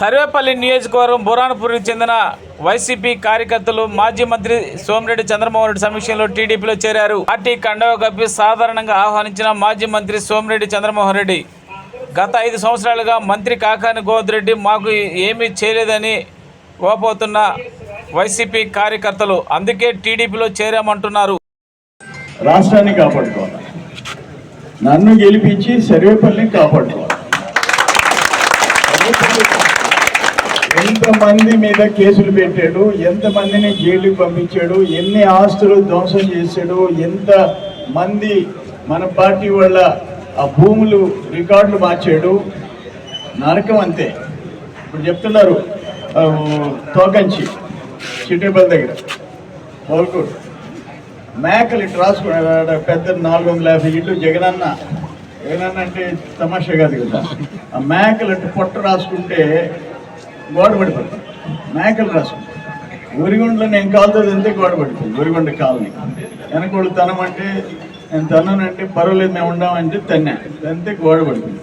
సర్వేపల్లి నియోజకవర్గం బురాన్పూర్కి చెందిన వైసీపీ కార్యకర్తలు మాజీ మంత్రి సోమిరెడ్డి చంద్రమోహన్ రెడ్డి సమీక్షంలో టీడీపీలో చేరారు. పార్టీ కండవ కప్పి సాధారణంగా ఆహ్వానించిన మాజీ మంత్రి సోమిరెడ్డి చంద్రమోహన్ రెడ్డి గత ఐదు సంవత్సరాలుగా మంత్రి కాకాని గోవిందరెడ్డి రెడ్డి మాకు ఏమీ చేయలేదని ఓపోతున్న వైసీపీ కార్యకర్తలు అందుకే టీడీపీలో చేరామంటున్నారు. రాష్ట్రాన్ని కాపాడుకోవాలి. నన్ను గెలిపించి సర్వేపల్లిని కాపాడుకోవాలి. ఎంతమంది మీద కేసులు పెట్టాడు? ఎంతమందిని జైలుకి పంపించాడు? ఎన్ని ఆస్తులు ధ్వంసం చేశాడు? ఎంత మంది మన పార్టీ వాళ్ళ ఆ భూములు రికార్డులు మార్చాడు? నరకం అంతే. ఇప్పుడు చెప్తున్నారు తోకంచి చిట్టేపల్లి దగ్గర పోల్కోడు మేకలు ఇటు రాసుకున్నాడు పెద్ద నాలుగు వందల యాభై ఇల్లు జగనన్న. జగనన్న అంటే తమాషా కాదు కదా. ఆ మేకలు అటు పొట్ట రాసుకుంటే గోడ పడిపోతుంది మేకలు రాసుకుంటాయి ఊరిగుండలో నేను కాలుతో అంతే గోడ పడిపోయింది ఊరిగుండ కాలనీ. వెనకోళ్ళు తనమంటే నేను తననంటే పర్వాలేదు మేము ఉండమంటే తన్నా. అంతే గోడ పడిపోయింది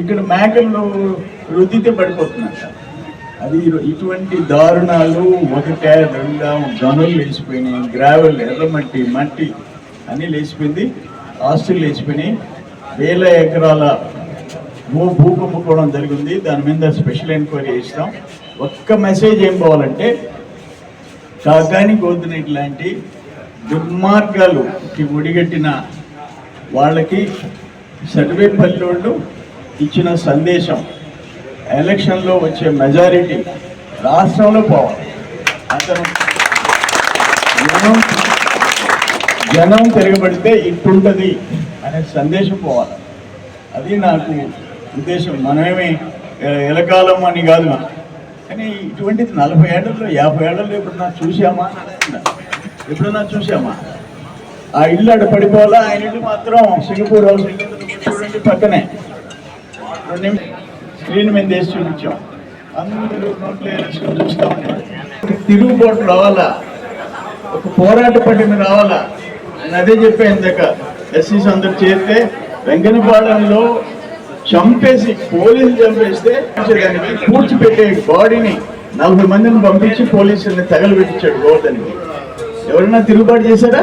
ఇక్కడ మేకలు రుద్దితే పడిపోతున్నట్ట అది ఇటువంటి దారుణాలు ఒకటే రెండా గనులు లేచిపోయినాయి గ్రావెల్ ఎర్రమట్టి మట్టి అన్నీ లేచిపోయింది ఆస్తులు లేచిపోయినాయి. వేల ఎకరాల భూ భూకుంభకోణం జరిగింది. దాని మీద స్పెషల్ ఎంక్వైరీ చేస్తాం ఒక్క మెసేజ్ ఏం పోవాలంటే కాకాని గోధునీటి లాంటి దుర్మార్గాలుకి ఒడిగట్టిన వాళ్ళకి సర్వేపల్లి వాళ్ళు ఇచ్చిన సందేశం ఎలక్షన్లో వచ్చే మెజారిటీ రాష్ట్రంలో పోవాలి. అతను జనం జనం తిరగబడితే ఇట్టుంటుంది అనే సందేశం పోవాలి. అది నాకు ఉద్దేశం మనమేమి ఎలకాలం అని కాదు మనం. కానీ ఇటువంటిది నలభై ఏళ్ళలో యాభై ఏళ్ళలో ఎప్పుడన్నా చూసామా అని ఎప్పుడన్నా చూసామా ఆ ఇల్లు అక్కడ పడిపోవాలా? ఆయన ఇల్లు మాత్రం సింగపూర్ హౌస్ చూడండి పక్కనే. రెండు స్క్రీన్ మీద వేసి చూపించాం. అందరూ నోట్లో వేసుకొని చూస్తా ఉన్నారు తిరుగుబాటు రావాలా? ఒక పోరాట పట్టిన రావాలా? నేను అదే చెప్పాను ఇందాక. ఎస్సీస్ అందరు చేరితే వెంకనపాలెంలో చంపేసి పోలీసులు చంపేస్తే దానికి పూడ్చిపెట్టే బాడీని నలభై మందిని పంపించి పోలీసుల్ని తగలబెట్టించాడు గోవర్ధన్కి ఎవరైనా తిరుగుబాటు చేశారా?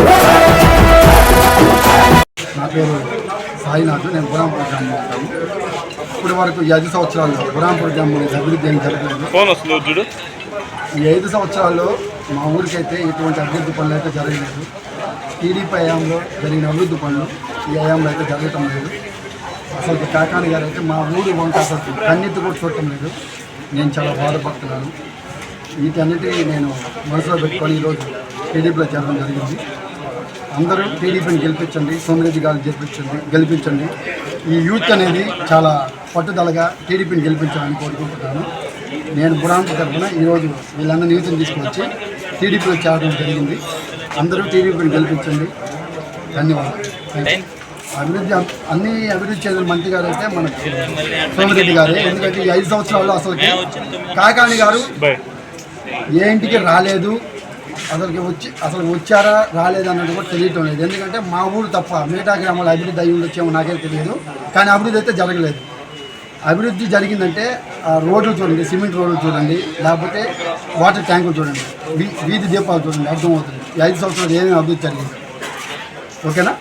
పేరు సాయినాథ్. నేను బురాంపూర్ గ్రామంలో ఉంటాను. ఇప్పటి వరకు ఈ ఐదు సంవత్సరాల్లో బురాంపూర్ గ్రామం అభివృద్ధి ఏం జరగలేదు. ఈ ఐదు సంవత్సరాల్లో మా ఊరికైతే ఎటువంటి అభివృద్ధి పనులు అయితే జరగలేదు. టీడీపీ హయాంలో జరిగిన అభివృద్ధి పనులు ఈ హయాంలో అయితే జరగటం లేదు. అసలు కాకాని గారు అయితే మా ఊరి వంట అసలు కన్నెత్తి కూడా చూడటం లేదు. నేను చాలా బాధపడుతున్నాను. వీటన్నిటినీ నేను మనసులో పెట్టుకొని ఈరోజు టీడీపీలో చేరడం జరిగింది. అందరూ టీడీపీని గెలిపించండి సోమిరెడ్డి గారు గెలిపించండి గెలిపించండి. ఈ యూత్ అనేది చాలా పట్టుదలగా టీడీపీని గెలిపించాలని కోరుకుంటున్నాను. నేను బురాంకు తరఫున ఈరోజు వీళ్ళందరినీ యూత్ని తీసుకొచ్చి టీడీపీలో చేరడం జరిగింది. అందరూ టీడీపీని గెలిపించండి. ధన్యవాదాలు. Thank you. అభివృద్ధి అన్ని అభివృద్ధి చెందిన మంత్రి గారు అయితే మనకు సోమిరెడ్డి గారే. ఎందుకంటే ఈ ఐదు సంవత్సరాల్లో అసలు కాకాణి గారు ఏ ఇంటికి రాలేదు. అసలుకి వచ్చి అసలు వచ్చారా రాలేదన్నది కూడా తెలియటం లేదు. ఎందుకంటే మా ఊరు తప్ప మిగతా గ్రామాల అభివృద్ధి అయ్యి ఉండొచ్చేమో నాకే తెలియదు. కానీ అభివృద్ధి అయితే జరగలేదు. అభివృద్ధి జరిగిందంటే ఆ రోడ్లు చూడండి సిమెంట్ రోడ్లు చూడండి లేకపోతే వాటర్ ట్యాంకులు చూడండి వీధి దీపాలు చూడండి అర్థమవుతుంది. ఈ ఐదు సంవత్సరాలు ఏమేమి అభివృద్ధి జరిగింది. ఓకేనా?